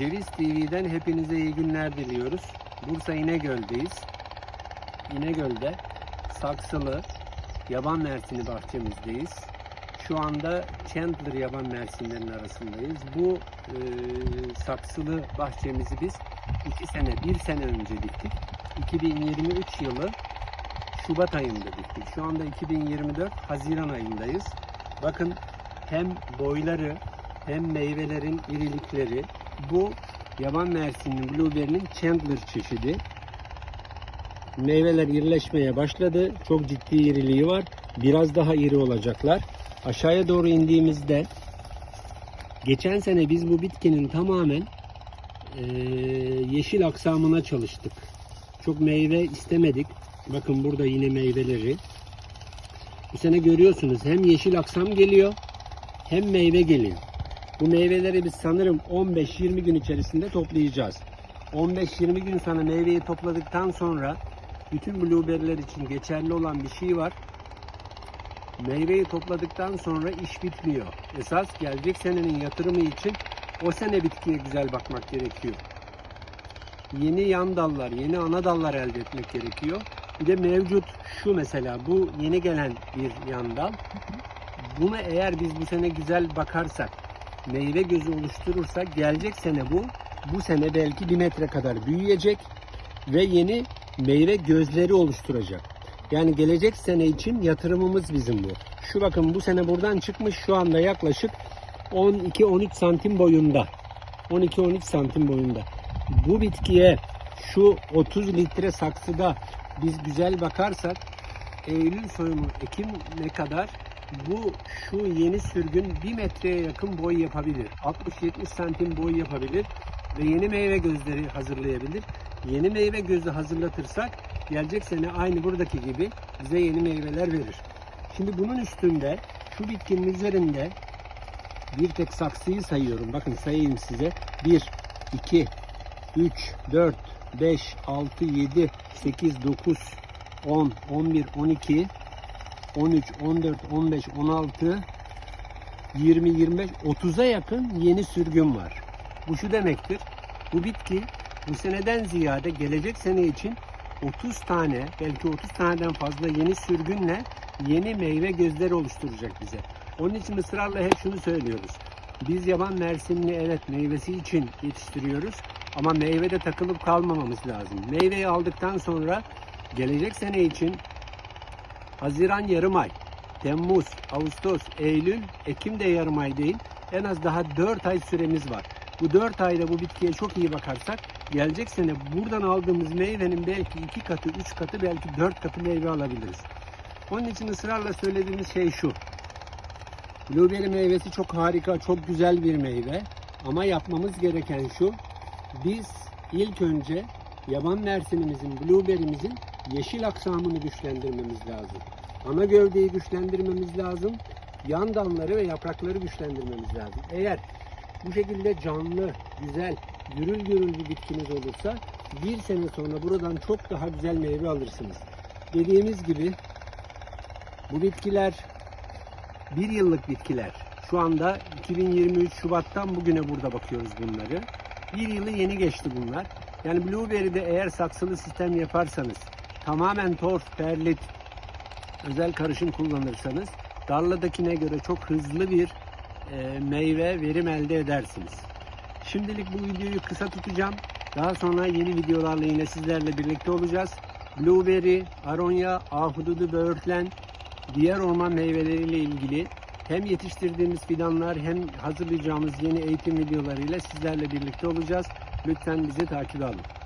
Ceviz TV'den hepinize iyi günler diliyoruz. Bursa İnegöl'deyiz. İnegöl'de saksılı yaban mersini bahçemizdeyiz. Şu anda Chandler yaban mersinlerinin arasındayız. Bu e, saksılı bahçemizi biz iki sene, bir sene önce diktik. 2023 yılı Şubat ayında diktik. Şu anda 2024 Haziran ayındayız. Bakın hem boyları hem meyvelerin irilikleri bu yaban mersinin blueberry'nin Chandler çeşidi. Meyveler irileşmeye başladı. Çok ciddi iriliği var. Biraz daha iri olacaklar. Aşağıya doğru indiğimizde geçen sene biz bu bitkinin tamamen eee, yeşil aksamına çalıştık. Çok meyve istemedik. Bakın burada yine meyveleri. Bu sene görüyorsunuz hem yeşil aksam geliyor hem meyve geliyor. Bu meyveleri biz sanırım 15-20 gün içerisinde toplayacağız. 15-20 gün sonra meyveyi topladıktan sonra bütün blueberry'ler için geçerli olan bir şey var. Meyveyi topladıktan sonra iş bitmiyor. Esas gelecek senenin yatırımı için o sene bitkiye güzel bakmak gerekiyor. Yeni yan dallar, yeni ana dallar elde etmek gerekiyor. Bir de mevcut şu mesela bu yeni gelen bir yan dal. Buna eğer biz bu sene güzel bakarsak, meyve gözü oluşturursak gelecek sene bu, bu sene belki bir metre kadar büyüyecek ve yeni meyve gözleri oluşturacak. Yani gelecek sene için yatırımımız bizim bu. Şu bakın bu sene buradan çıkmış şu anda yaklaşık 12-13 santim boyunda. 12-13 santim boyunda. Bu bitkiye şu 30 litre saksıda biz güzel bakarsak Eylül soyumu Ekim'e kadar bu şu yeni sürgün 1 metreye yakın boy yapabilir. 60-70 santim boy yapabilir ve yeni meyve gözleri hazırlayabilir. Yeni meyve gözü hazırlatırsak gelecek sene aynı buradaki gibi bize yeni meyveler verir. Şimdi bunun üstünde şu bitkinin üzerinde bir tek saksıyı sayıyorum. Bakın sayayım size. 1, 2, 3, 4, 5, 6, 7, 8, 9, 10, 11, 12, 13, 14, 15, 16, 20, 25, 30'a yakın yeni sürgün var. Bu şu demektir. Bu bitki bu seneden ziyade gelecek sene için 30 tane belki 30 taneden fazla yeni sürgünle yeni meyve gözleri oluşturacak bize. Onun için ısrarla hep şunu söylüyoruz. Biz yaban mersinini evet meyvesi için yetiştiriyoruz ama meyvede takılıp kalmamamız lazım. Meyveyi aldıktan sonra gelecek sene için Haziran yarım ay, Temmuz, Ağustos, Eylül, Ekim de yarım ay değil. En az daha 4 ay süremiz var. Bu 4 ayda bu bitkiye çok iyi bakarsak gelecek sene buradan aldığımız meyvenin belki 2 katı, 3 katı, belki 4 katı meyve alabiliriz. Onun için ısrarla söylediğimiz şey şu. Blueberry meyvesi çok harika, çok güzel bir meyve. Ama yapmamız gereken şu. Biz ilk önce yaban mersinimizin, blueberry'mizin yeşil aksamını güçlendirmemiz lazım. Ana gövdeyi güçlendirmemiz lazım. Yan dalları ve yaprakları güçlendirmemiz lazım. Eğer bu şekilde canlı, güzel, gürül gürül bir bitkiniz olursa bir sene sonra buradan çok daha güzel meyve alırsınız. Dediğimiz gibi bu bitkiler bir yıllık bitkiler. Şu anda 2023 Şubat'tan bugüne burada bakıyoruz bunları. Bir yılı yeni geçti bunlar. Yani Blueberry'de eğer saksılı sistem yaparsanız tamamen torf, perlit, özel karışım kullanırsanız tarladakine göre çok hızlı bir e, meyve verim elde edersiniz. Şimdilik bu videoyu kısa tutacağım. Daha sonra yeni videolarla yine sizlerle birlikte olacağız. Blueberry, aronya, ahududu, böğürtlen, diğer orman meyveleriyle ilgili hem yetiştirdiğimiz fidanlar hem hazırlayacağımız yeni eğitim videolarıyla sizlerle birlikte olacağız. Lütfen bizi takip alın.